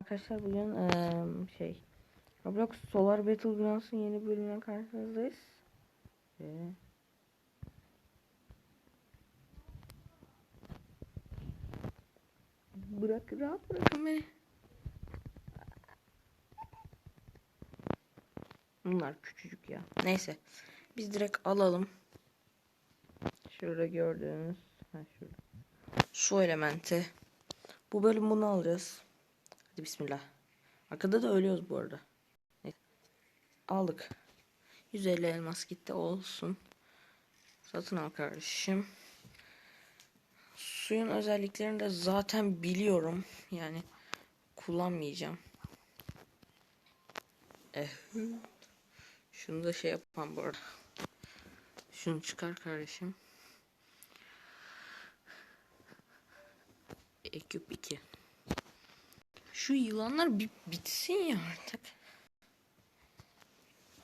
Arkadaşlar bugün eee, şey Roblox Solar Battlegrounds'ın yeni bölümüne karşınızdayız. Ve Bırak rahat bırakın beni. Bunlar küçücük ya. Neyse. Biz direkt alalım. Şurada gördüğünüz. Ha şurada. Su elementi. Bu bölüm bunu alacağız. Hadi bismillah. Arkada da ölüyoruz bu arada. Neyse. Aldık. 150 elmas gitti olsun. Satın al kardeşim. Suyun özelliklerini de zaten biliyorum. Yani kullanmayacağım. Eh. Şunu da şey yapmam bu arada. Şunu çıkar kardeşim. Ekip 2. Şu yılanlar bir bitsin ya artık.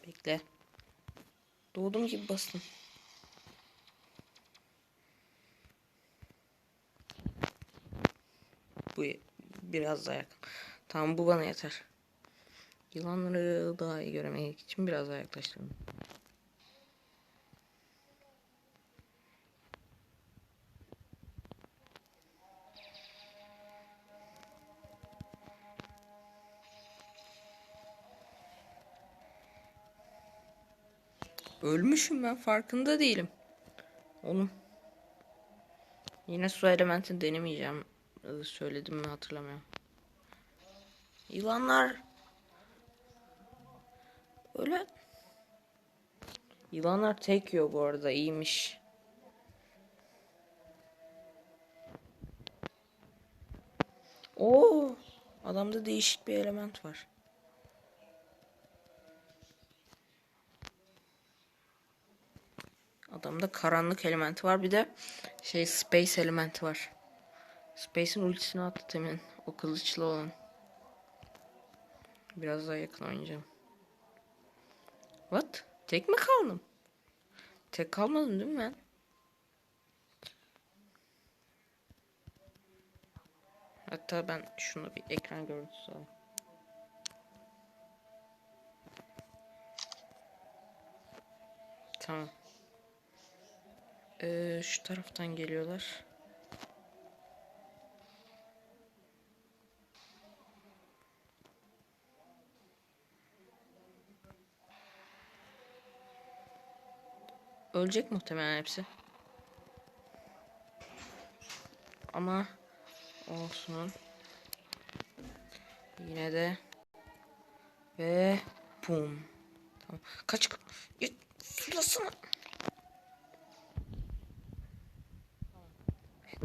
Bekle. Doğduğum gibi bastım. Bu biraz daha yakın. Tamam bu bana yeter. Yılanları daha iyi göremek için biraz daha yaklaştırdım. Ölmüşüm ben farkında değilim. Oğlum. Yine su elementi denemeyeceğim. Söyledim mi hatırlamıyorum. Yılanlar öyle Yılanlar tek yiyor bu arada iyiymiş. Oo, adamda değişik bir element var. Adamda karanlık elementi var. Bir de şey space elementi var. Space'in ultisini attı temin. O kılıçlı olan. Biraz daha yakın oynayacağım. What? Tek mi kaldım? Tek kalmadım değil mi ben? Hatta ben şunu bir ekran görüntüsü alayım. Tamam. Ee, şu taraftan geliyorlar. Ölecek muhtemelen hepsi. Ama olsun. Yine de ve bum. Tamam. Kaç Ya,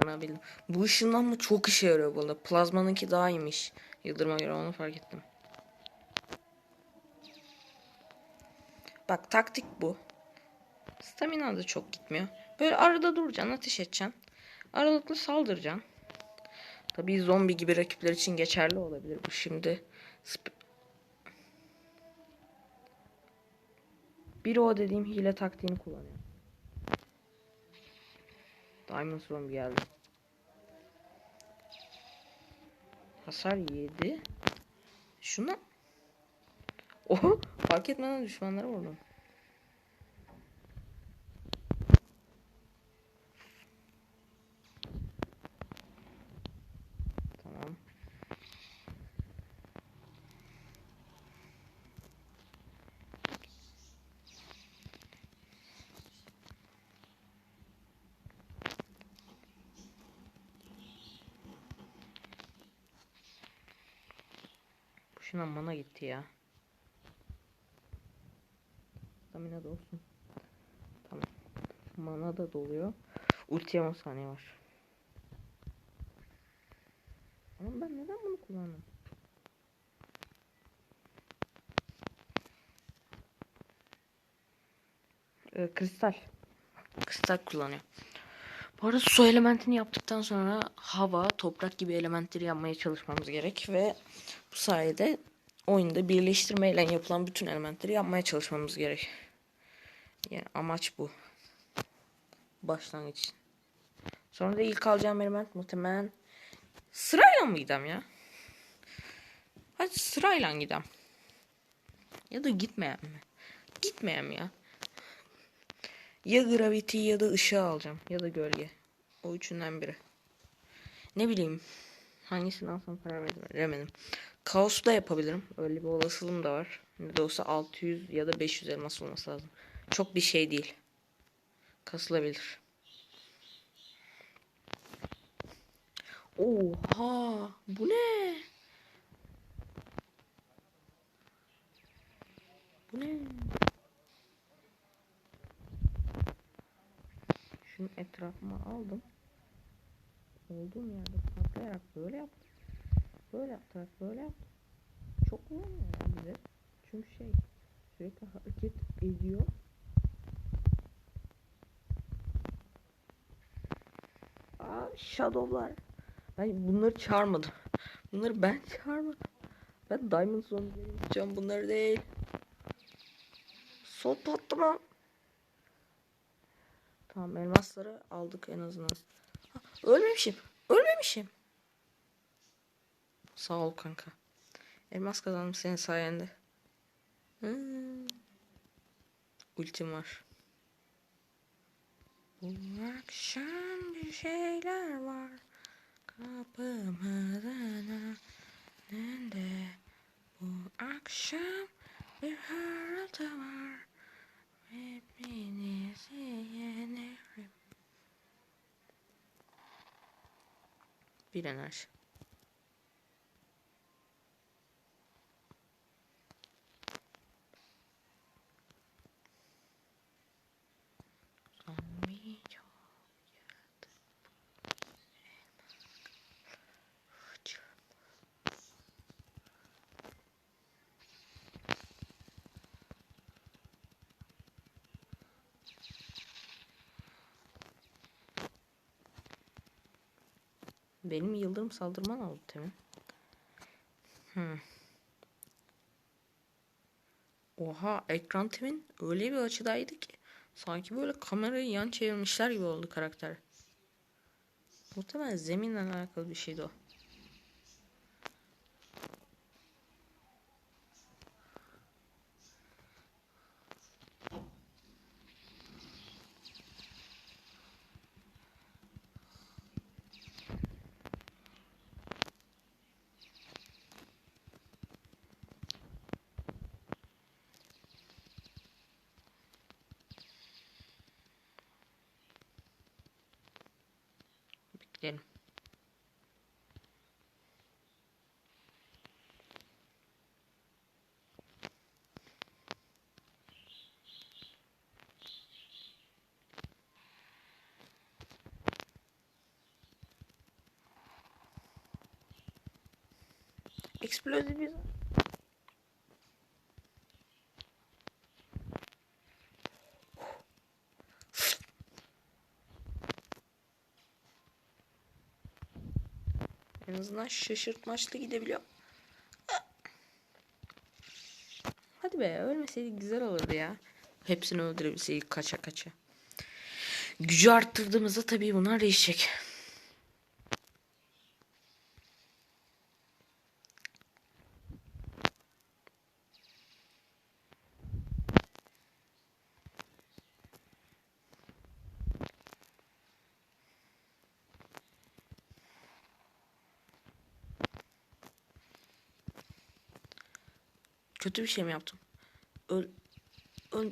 Işınlanabildim. Bu ışınlanma çok işe yarıyor bu arada. Plazmanınki daha iyiymiş. Yıldırıma göre onu fark ettim. Bak taktik bu. Stamina da çok gitmiyor. Böyle arada duracaksın, ateş edeceksin. Aralıklı saldıracaksın. Tabii zombi gibi rakipler için geçerli olabilir bu şimdi. Biri o dediğim hile taktiğini kullanıyor. Diamond zombi geldi. Hasar yedi. Şuna. Oh, fark etmeden düşmanlara vurdum. Tamam. Boşuna mana gitti ya. Stamina da olsun. Tamam. Mana da doluyor. Ultiye 10 saniye var. Ama ben neden bunu kullandım? Ee, kristal. Kristal kullanıyor. Bu arada su elementini yaptıktan sonra hava, toprak gibi elementleri yapmaya çalışmamız gerek ve bu sayede oyunda birleştirmeyle yapılan bütün elementleri yapmaya çalışmamız gerek. Yani amaç bu. Başlangıç için. Sonra da ilk alacağım element muhtemelen sırayla mı gidem ya? Hadi sırayla gidelim. Ya da gitmeyen mi? Gitmeyen ya? Ya gravity ya da ışığı alacağım. Ya da gölge. O üçünden biri. Ne bileyim. Hangisini alsam karar veremedim. Kaos da yapabilirim. Öyle bir olasılığım da var. Ne de olsa 600 ya da 500 elmas olması lazım. Çok bir şey değil. Kasılabilir. Oha! Bu ne? Bu ne? Şunu etrafıma aldım. Olduğum yerde patlayarak böyle yaptım. Böyle yaptırarak böyle yaptım. Çok kullanmıyor ya bize. Çünkü şey sürekli hareket ediyor. Aa shadowlar. Ben bunları çağırmadım. Bunları ben çağırmadım. Ben Diamond Zone'ları yapacağım bunları değil. Sol patlama. Tamam elmasları aldık en azından. Ölmemişim. Ölmemişim. Sağ ol kanka. Elmas kazandım senin sayende. Hmm. Ultim var. Bu akşam bir şeyler var. Kapımızın önünde. Bu akşam bir hırıltı var. Hepinizi yenerim. Bir enerji. Zombi çok yaratık. Benim yıldırım saldırman oldu temin. Hmm. Oha ekran temin öyle bir açıdaydı ki sanki böyle kamerayı yan çevirmişler gibi oldu karakter. Muhtemelen zeminle alakalı bir şeydi o. Bir En azından şaşırtmaçlı gidebiliyor. Hadi be ölmeseydi güzel olurdu ya. Hepsini öldürebilseydik kaça kaça. Gücü arttırdığımızda tabii bunlar değişecek. Kötü bir şey mi yaptım? Öl... Öl...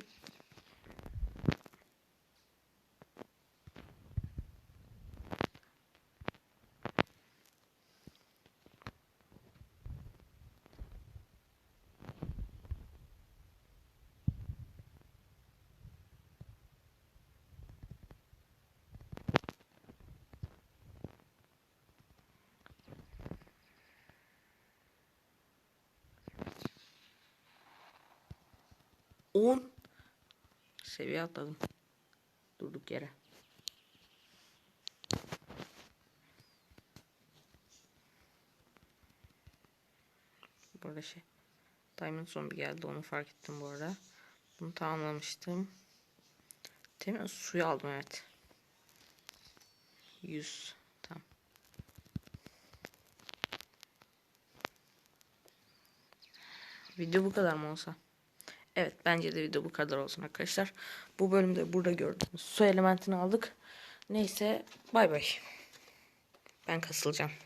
On seviye atladım. Durduk yere. Burada şey Diamond Zombie geldi onu fark ettim bu arada. Bunu tamamlamıştım. Mi? Suyu aldım evet. 100 tamam. Video bu kadar mı olsa? Evet bence de video bu kadar olsun arkadaşlar. Bu bölümde burada gördüğünüz su elementini aldık. Neyse bay bay. Ben kasılacağım.